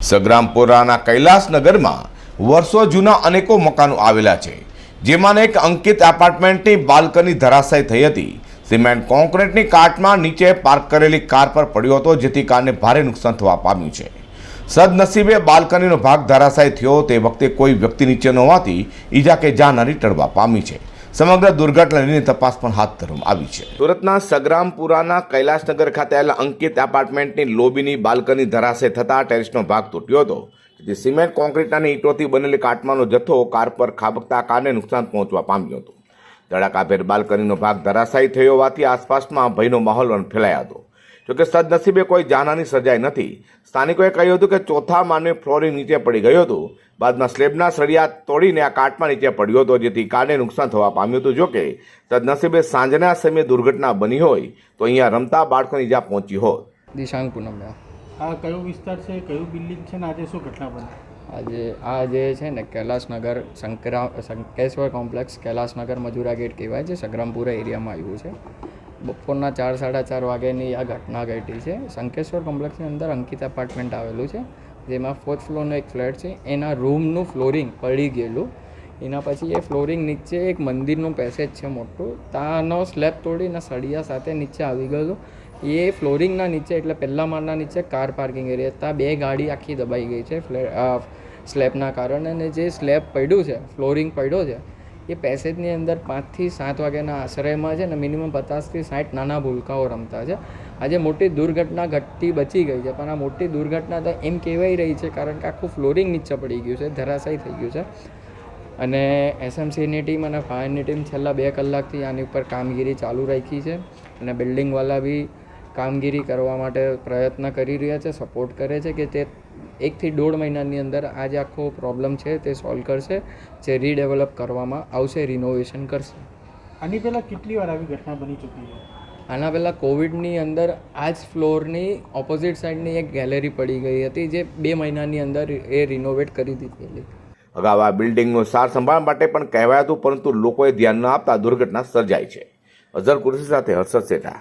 સગ્રામપુરાના કૈલાસનગરમાં વર્ષો જૂના અનેકો મકાનો આવેલા છે જેમાંને એક અંકિત એપાર્ટમેન્ટની બાલ્કની ધરાશાય થઈ હતી. સિમેન્ટ કોન્ક્રીટની કાટમાં નીચે પાર્ક કરેલી કાર પર પડ્યો હતો, જેથી કારને ભારે નુકસાન થવા પામ્યું છે. સદનસીબે બાલ્કનીનો ભાગ ધરાશાય થયો તે વખતે કોઈ વ્યક્તિ નીચે ન હોવાથી ઈજા કે જાનહાની ટળવા પામી છે. સમગ્ર દુર્ઘટનાની તપાસ પણ હાથ ધરવામાં આવી છે. સુરતના સગ્રામપુરાના કૈલાસનગર ખાતે આવેલા અંકિત એપાર્ટમેન્ટની લોબીની બાલ્કની ધરાશે થતા ટેરેસનો ભાગ તૂટ્યો હતો. જેથી સિમેન્ટ કોન્ક્રીટ અને ઈંટોથી બનેલી કાટમાનો જથ્થો કાર પર ખાબકતા કારને નુકસાન પહોંચવા પામ્યું હતું. ધડાકાભેર બાલ્કનીનો ભાગ ધરાશાયી થયો હોવાથી આસપાસમાં ભયનો માહોલ ફેલાયો હતો. જોકે સદનસીબે કોઈ જાનહાની સર્જાઈ નથી. સ્થાનિકોએ કહ્યું હતું કે ચોથા માનવી ફ્લોરિંગ નીચે પડી ગયું હતું. બાદમાં સ્લેબના સળિયા તોડીને આ કાટમાં નીચે પડ્યો હતો જેથી કારને નુકસાન થવા પામ્યું હતું. જોકે સદનસીબે સાંજના સમયે દુર્ઘટના બની હોય તો અહીંયા રમતા બાળકોને ઈજા પહોંચી હોત. દિશાંગ પૂનમયા આ કયો વિસ્તાર છે? કયું બિલ્ડિંગ છે? ને આજે શું ઘટના બની? આજે આ જે છે ને કૈલાસનગર શંકરા શંકેશ્વર કોમ્પ્લેક્સ કૈલાસનગર મજુરા ગેટ કહેવાય છે સંગ્રામપુરા એરિયામાં આવ્યું છે. બપોરના ચાર, સાડા ચાર વાગ્યાની આ ઘટના ઘટી છે. શંકેશ્વર કોમ્પ્લેક્સની અંદર અંકિત એપાર્ટમેન્ટ આવેલું છે, જેમાં ફોર્થ ફ્લોરનો એક ફ્લેટ છે. એના રૂમનું ફ્લોરિંગ પડી ગયેલું. એના પછી એ ફ્લોરિંગ નીચે એક મંદિરનું પેસેજ છે મોટું. ત્યાંનો સ્લેબ તોડીને સળિયા સાથે નીચે આવી ગયેલું. એ ફ્લોરિંગના નીચે, એટલે પહેલા માળના નીચે કાર પાર્કિંગ એરિયા ત્યાં બે ગાડી આખી દબાઈ ગઈ છે સ્લેબના કારણે. અને જે સ્લેબ પડ્યું છે ફ્લોરિંગ પડ્યો છે એ પેસેજની અંદર પાંચથી સાત વાગ્યાના આશ્રયમાં છે ને મિનિમમ પચાસથી સાઠ નાના ભૂલકાઓ રમતા છે. આજે મોટી દુર્ઘટના ઘટતી બચી ગઈ છે, પણ આ મોટી દુર્ઘટના તો એમ કહેવાય રહી છે કારણ કે આખું ફ્લોરિંગ નીચે પડી ગયું છે, ધરાશાયી થઈ ગયું છે. અને એસએમસીની ટીમ અને ફાયરની ટીમ છેલ્લા બે કલાકથી આની ઉપર કામગીરી ચાલુ રાખી છે અને બિલ્ડિંગવાલા બી કામગીરી કરવા માટે પ્રયત્ન કરી રહ્યા છે, સપોર્ટ કરે છે કે તે એકથી દોઢ મહિનાની અંદર આ જે આખો પ્રોબ્લેમ છે તે સોલ્વ કરશે જે રીડેવલપ કરવામાં આવશે રિનોવેશન કરશે. આની પહેલાં કેટલી વાર આવી ઘટના બની ચૂકી છે? આના પહેલાં કોવિડની અંદર આ જ ફ્લોરની ઓપોઝિટ સાઈડની એક ગેલેરી પડી ગઈ હતી જે બે મહિનાની અંદર એ રિનોવેટ કરી દીધેલી અગાઉ આ બિલ્ડિંગનો સાર સંભાળ માટે પણ કહેવાયું હતું પરંતુ લોકોએ ધ્યાન ન આપતા દુર્ઘટના સર્જાઈ છે. અઝર કુરશી સાથે હર્ષદ શેઠા